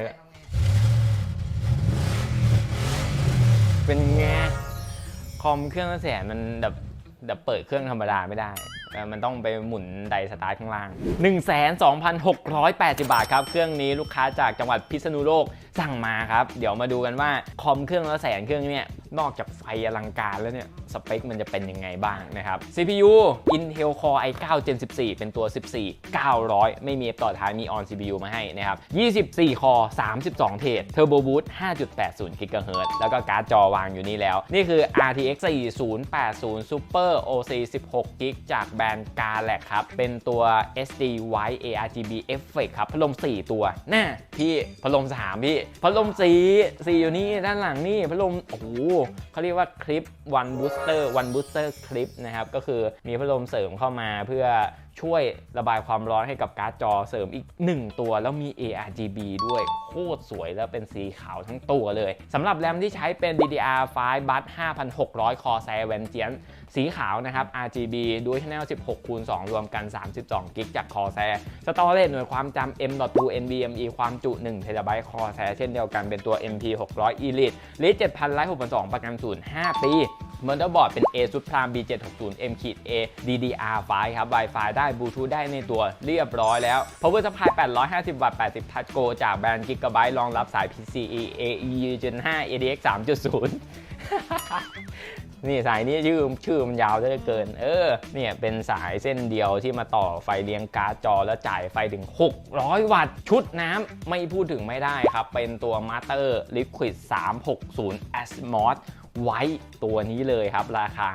ออเป็นไงคอมเครื่องละแสนมันแบบแบบเปิดเครื่องธรรมดาไม่ได้ มันต้องไปหมุนไดสตาร์ทข้างล่าง 1 2 6 8 0 บาทครับ เครื่องนี้ลูกค้าจากจังหวัดพิษณุโลกสั่งมาครับ เดี๋ยวมาดูกันว่าคอมเครื่องละแสนเครื่องเนี้ย นอกจากไฟอลังการแล้วเนี่ย สเปคมันจะเป็นยังไงบ้างนะครับ CPU Intel Core i9 Gen 14 เป็นตัว 14 900 ไม่มี F ต่อท้ายมี On CPU มาให้นะครับ 24 คอ 32 เทรด Turbo Boost 5.80 GHz แล้วก็การ์ดจอวางอยู่นี่แล้ว นี่คือ RTX 4080 Super OC 16 GB จากแบรนด์ Galax ครับ เป็นตัว SD White ARGB Effect ครับ พัดลม 4 ตัวน่าพี่ พัดลม 3 พี่ พัดลมสีสีอยู่นี่ ด้านหลังนี่ พัดลม โอ้โหเขาเรียกว่าคลิป One Booster One Booster Clip นะครับ ก็คือมีพัดลมเสริมเข้ามาเพื่อช่วยระบายความร้อนให้กับการ์ดจอเสริมอีก 1 ตัว แล้วมี ARGB ด้วย โคตรสวยแล้วเป็นสีขาวทั้งตัวเลยสำหรับแรมที่ใช้เป็น DDR5 Bus 5600 Corsair Vengeance สีขาวนะครับ RGB Dual Channel 16คูณ2รวมกัน 32 กิกจาก Corsair Storage หน่วยความจำ M.2 NVMe ความจุ1 TB Corsair เช่นเดียวกันเป็นตัว MP 600 Elite ลิต7,000ไลท์6,200ประกันศูนย์5ปีมอเตอร์บอร์ดเป็น A ซุดพราม B760 M ขีด A DDR5 ครับ Wi-Fi ได้บลูทูธได้ในตัวเรียบร้อยแล้ว Power Supply 850 วัตต์ 80 พัชโก จากแบรนด์ Gigabyte รองรับสาย PCIe AE Gen 5 ADX 3.0 นี่สายนี้ชื่อชื่อมันยาวเหลือเกิน เออ เนี่ยเป็นสายเส้นเดียวที่มาต่อไฟเลี้ยงการ์ดจอแล้วจ่ายไฟถึง 600 วัตต์ ชุดน้ำไม่พูดถึงไม่ได้ครับ เป็นตัว Master Liquid 360 Asmos ไว้ตัวนี้เลยครับ ราคา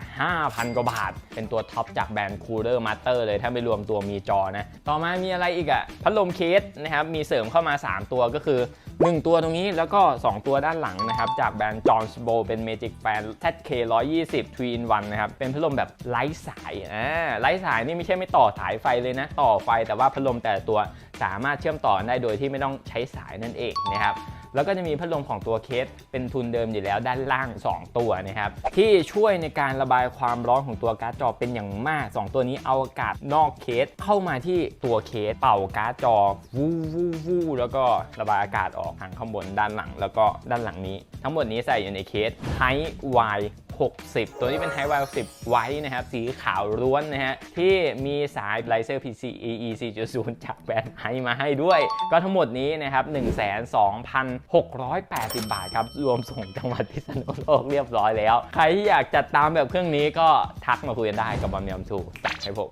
5,000 กว่าบาท เป็นตัวท็อปจากแบรนด์ Cooler Master เลย ถ้าไม่รวมตัวมีจอนะ ต่อมามีอะไรอีกอะพัดลมเคสนะครับ มีเสริมเข้ามา 3 ตัวก็คือ 1 ตัวตรงนี้แล้วก็ 2 ตัวด้านหลังนะครับ จากแบรนด์ Johns b o เป็น Magic Fan ZK 120 3 in 1นะครับ เป็นพัดลมแบบไร้สายอ่าไร้สายนี่ไม่ใช่ไม่ต่อสายไฟเลยนะ ต่อไฟแต่ว่าพัดลมแต่ตัวสามารถเชื่อมต่อได้โดยที่ไม่ต้องใช้สายนั่นเองนะครับ แล้วก็จะมีพัดลมของตัวเคสเป็นทุนเดิมอยู่แล้วด้านล่าง 2 ตัวนะครับที่ช่วยในการระบายความร้อนของตัวการ์ดจอเป็นอย่างมาก 2 ตัวนี้เอาอากาศนอกเคสเข้ามาที่ตัวเคสเป่าการ์ดจอวูวูวูแล้วก็ระบายอากาศออกทางข้างบนด้านหลัง แล้วก็ด้านหลังนี้ ทั้งหมดนี้ใส่อยู่ในเคสไฮไว 60 ตัวนี้เป็น High Y 60ไว้นะครับ สีขาวล้วนนะฮะ ที่มีสายไลเซอร์ PCE E 4.0 จากแบรนด์ไฮมาให้ด้วย ก็ทั้งหมดนี้นะครับ 12,680 บาทครับ รวมส่งจังหวัดพิษณุโลกเรียบร้อยแล้ว ใครที่อยากจัดตามแบบเครื่องนี้ก็ทักมาคุยกันได้กับบอมยอมทูจัดให้ผม